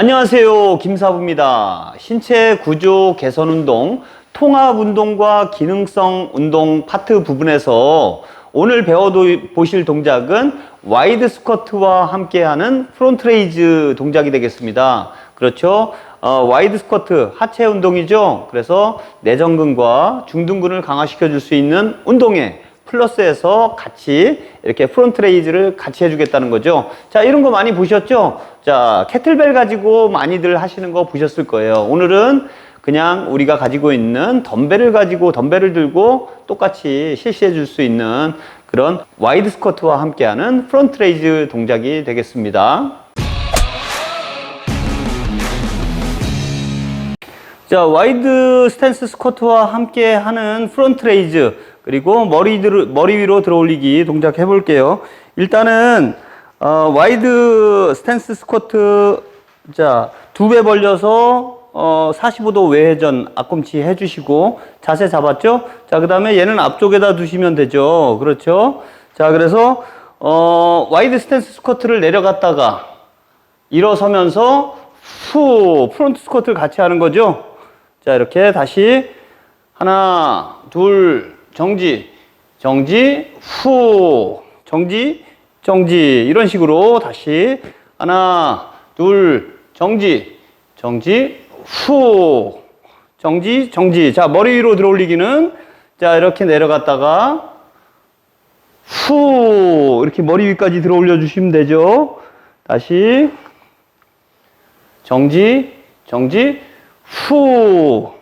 안녕하세요. 김사부입니다. 신체 구조 개선 운동, 통합 운동과 기능성 운동 파트 부분에서 오늘 배워 보실 동작은 와이드 스쿼트와 함께하는 프론트 레이즈 동작이 되겠습니다. 그렇죠? 어, 와이드 스쿼트 하체 운동이죠. 그래서 내전근과 중둔근을 강화시켜 줄 수 있는 운동에 플러스해서 같이 이렇게 프론트 레이즈를 같이 해주겠다는 거죠. 자, 이런 거 많이 보셨죠? 자, 캐틀벨 가지고 많이들 하시는 거 보셨을 거예요. 오늘은 그냥 우리가 가지고 있는 덤벨을 가지고 덤벨을 들고 똑같이 실시해 줄 수 있는 그런 와이드 스쿼트와 함께하는 프론트 레이즈 동작이 되겠습니다. 자, 와이드 스탠스 스쿼트와 함께 하는 프론트 레이즈, 그리고 머리, 들, 머리 위로 들어 올리기 동작 해볼게요. 일단은, 어, 와이드 스탠스 스쿼트, 자, 두 배 벌려서, 어, 45도 외회전 앞꿈치 해주시고, 자세 잡았죠? 자, 그 다음에 얘는 앞쪽에다 두시면 되죠. 그렇죠? 자, 그래서, 어, 와이드 스탠스 스쿼트를 내려갔다가, 일어서면서, 후, 프론트 스쿼트를 같이 하는 거죠. 자, 이렇게 다시 하나, 둘, 정지, 정지, 후, 정지, 정지. 이런 식으로 다시 하나, 둘, 정지, 정지, 후, 정지, 정지. 자, 머리 위로 들어 올리기는 자, 이렇게 내려갔다가 후, 이렇게 머리 위까지 들어 올려 주시면 되죠. 다시 정지, 정지, 후.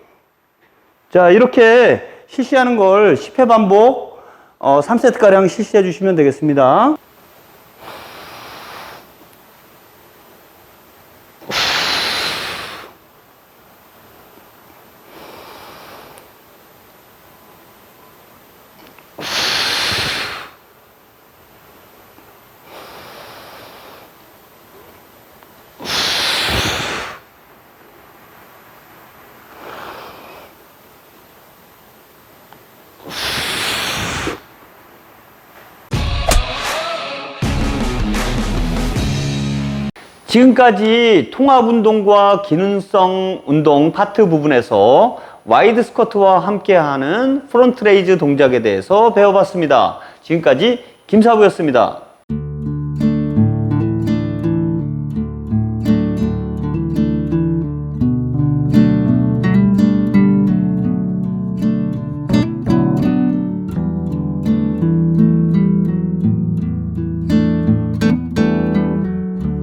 자, 이렇게 실시하는 걸 10회 반복, 어, 3세트가량 실시해 주시면 되겠습니다. 지금까지 통합 운동과 기능성 운동 파트 부분에서 와이드 스쿼트와 함께하는 프론트 레이즈 동작에 대해서 배워봤습니다. 지금까지 김사부였습니다.